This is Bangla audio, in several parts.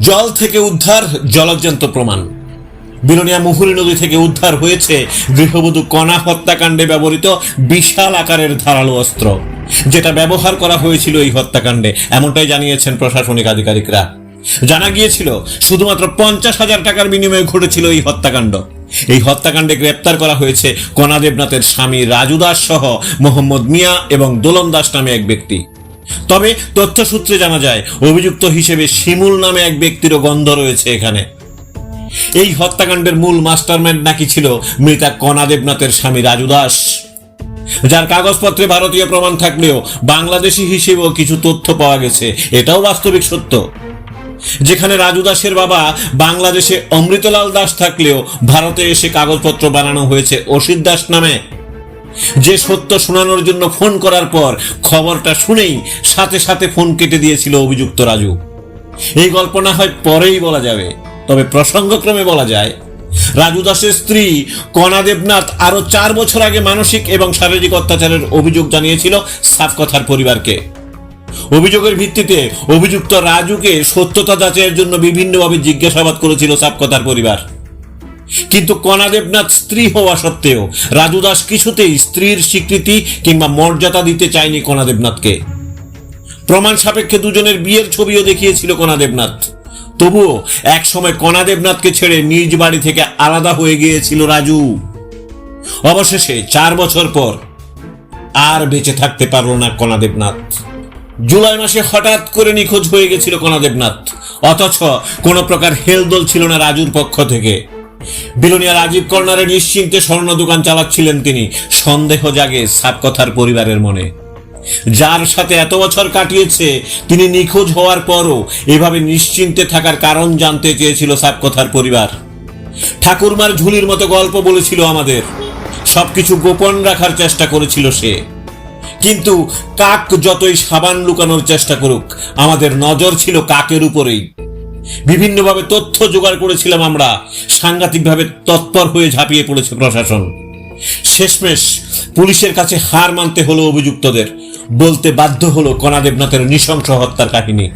জল থেকে উদ্ধার, জলজ্জান্ত প্রমাণ। বিলোনিয়া মুহুরী নদী থেকে উদ্ধার হয়েছে গৃহবধূ কণা হত্যাকাণ্ডে ব্যবহৃত বিশাল আকারের ধারালো অস্ত্র। যেটা ব্যবহার করা হয়েছিল এই হত্যাকাণ্ডে, এমনটাই জানিয়েছেন প্রশাসনিক আধিকারিকরা। জানা গিয়েছিল, শুধুমাত্র পঞ্চাশ হাজার টাকার বিনিময়ে ঘটেছিল এই হত্যাকাণ্ড। এই হত্যাকাণ্ডে গ্রেপ্তার করা হয়েছে কণা দেবনাথের স্বামী রাজু দাস সহ মোহাম্মদ মিয়া এবং দোলন দাস নামে এক ব্যক্তি। তবে তথ্যসূত্রে জানা যায়, অভিযুক্ত হিসেবে শিমুল নামে এক ব্যক্তিরও গন্ধ রয়েছে এখানে। এই হত্যাকাণ্ডের মূল মাস্টারমাইন্ড নাকি ছিল মৃতা কণা দেবনাথের স্বামী রাজু দাস। যার কাগজপত্রে ভারতীয় প্রমাণ থাকলেও বাংলাদেশি হিসেবেও কিছু তথ্য পাওয়া গেছে, এটাও বাস্তবিক সত্য। যেখানে রাজু দাসের বাবা বাংলাদেশে অমৃতলাল দাস থাকলেও ভারতে এসে কাগজপত্র বানানো হয়েছে অসিত দাস নামে। যে সত্য শোনানোর জন্য ফোন করার পর খবরটা শুনেই সাথে সাথে ফোন কেটে দিয়েছিল অভিযুক্ত রাজু। এই গল্প না হয় পরেই বলা যাবে, তবে প্রসঙ্গক্রমে বলা যায়, রাজু দাসের স্ত্রী কণা দেবনাথ আরও চার বছর আগে মানসিক এবং শারীরিক অত্যাচারের অভিযোগ জানিয়েছিল সাফকথার পরিবারকে। অভিযোগের ভিত্তিতে অভিযুক্ত রাজুকে সত্যতা যাচাইয়ের জন্য বিভিন্নভাবে জিজ্ঞাসাবাদ করেছিল সাফকথার পরিবার। কিন্তু কণা দেবনাথ স্ত্রী হওয়া সত্ত্বেও রাজু দাস কিছুতেই স্ত্রীর স্বীকৃতি কিংবা মর্যাদা দিতে চায়নি কণা দেবনাথকে প্রমাণ সাপেক্ষে দুজনের বিয়ের ছবিও দেখিয়েছিল কণা দেবনাথ তবুও এক সময় কণা দেবনাথকে ছেড়ে নিজ বাড়ি থেকে আলাদা হয়ে গিয়েছিল রাজু। অবশেষে চার বছর পর আর বেঁচে থাকতে পারল না কণা দেবনাথ জুলাই মাসে হঠাৎ করে নিখোঁজ হয়ে গেছিল কণা দেবনাথ অথচ কোনো প্রকার হেলদোল ছিল না রাজুর পক্ষ থেকে। বিলোনিয়া রাজীব কর্নারে নিশ্চিন্তে স্বর্ণ দোকান চালাচ্ছিলেন তিনি। সন্দেহ জাগে সাপকথার পরিবারের মনে। যার সাথে এত বছর কাটিয়েছে, তিনি নিখোঁজ হওয়ার পরও এভাবে নিশ্চিন্তে থাকার কারণ জানতে চেয়েছিল সাপকথার পরিবার। ঠাকুরমার ঝুলির মতো গল্প বলেছিল আমাদের। সবকিছু গোপন রাখার চেষ্টা করেছিল সে। কিন্তু কাক যতই সাবান লুকানোর চেষ্টা করুক, আমাদের নজর ছিল কাকের উপরেই। বিভিন্নভাবে তথ্য জোগাড় করেছিলাম আমরা। সাংঘাতিকভাবে তৎপর হয়ে ঝাঁপিয়ে পড়েছে প্রশাসন। শেষমেশ পুলিশের কাছে হার মানতে হলো অভিযুক্তদের। বলতে বাধ্য হলো কণা দেবনাথের নৃশংস হত্যার কাহিনী।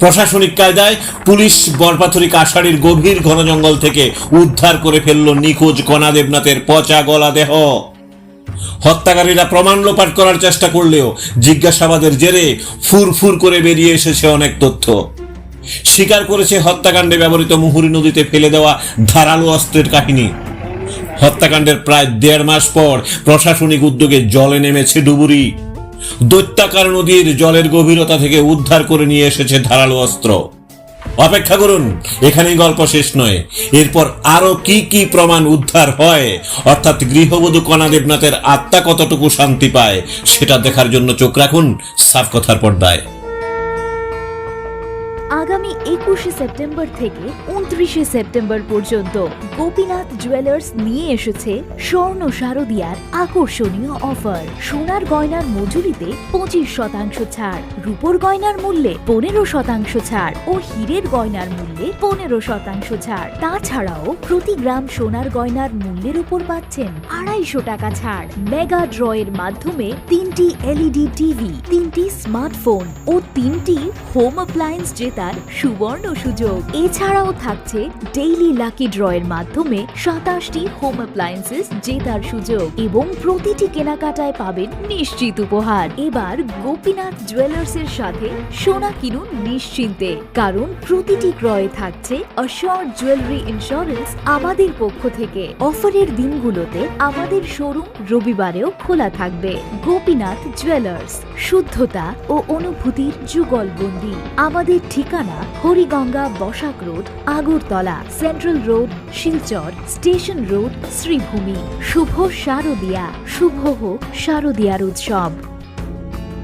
প্রশাসনিক কায়দায় পুলিশ বরপাথরি কাশারির গভীর ঘন জঙ্গল থেকে উদ্ধার করে ফেলল নিখোঁজ কণা দেবনাথের পচা গলা দেহ। হত্যাকারীরা প্রমাণ লোপাট করার চেষ্টা করলেও জিজ্ঞাসাবাদের জেরে ফুরফুর করে বেরিয়ে এসেছে অনেক তথ্য। স্বীকার করেছে হত্যাকাণ্ডে ব্যবহৃত মুহুরী নদীতে ফেলে দেওয়া ধারালো অস্ত্রের কাহিনী। হত্যাকাণ্ডের প্রায় দেড় মাস পর প্রশাসনিক উদ্যোগে জলে নেমেছে ডুবুরি। দৈত্যাকার নদীর জলের গভীরতা থেকে উদ্ধার করে নিয়ে এসেছে ধারালো অস্ত্র। অপেক্ষা করুন, এখানেই গল্প শেষ নয়। এরপর আরও কি কি প্রমাণ উদ্ধার হয়, অর্থাৎ গৃহবধূ কণা দেবনাথের আত্মা কতটুকু শান্তি পায়, সেটা দেখার জন্য চোখ রাখুন সাফ কথার পর্দায়। আগামী একুশে সেপ্টেম্বর থেকে উনত্রিশে সেপ্টেম্বর পর্যন্ত গোপীনাথ জুয়েলার্স নিয়ে এসেছে স্বর্ণ শারদিয়ার আকর্ষণীয় অফার সোনার গয়নার মজুরিতে পঁচিশ শতাংশ ছাড়, রূপোর গয়নার মূল্যে পনেরো শতাংশ ছাড় ও হীরের গয়নার মূল্যে পনেরো শতাংশ ছাড়। তাছাড়াও প্রতি গ্রাম সোনার গয়নার মূল্যের উপর পাচ্ছেন আড়াইশো টাকা ছাড়। মেগা ড্রয়ের মাধ্যমে তিনটি এলইডি টিভি তিনটি স্মার্টফোন ও তিনটি হোম অ্যাপ্লায়েন্স জেতার সুবর্ণ সুযোগ। এছাড়াও থাকছে ডেইলি লাকি ড্রয়ের মাধ্যমে সাতাশটি হোম অ্যাপ্লায়েন্সেস জেতার সুযোগ এবং প্রতিটি কেনাকাটায় পাবেন নিশ্চিত উপহার। এবার গোপীনাথ জুয়েলার্স এর সাথে সোনা কিনুন নিশ্চিন্তে। কারণ প্রতিটি ক্রয়ে থাকছে অশোর জুয়েলারি ইন্স্যুরেন্স আমাদের পক্ষ থেকে। অফারের দিনগুলোতে আমাদের শোরুম রবিবারেও খোলা থাকবে। গোপীনাথ জুয়েলার্স শুদ্ধতা ও অনুভূতির যুগলবন্দি। আমাদের ঠিকানা Hariganga Basak road, Agartala, central road, Silchar, station road, Sribhumi. শুভ শারদিয়া। শুভ হোক শারদিয়ার উৎসব।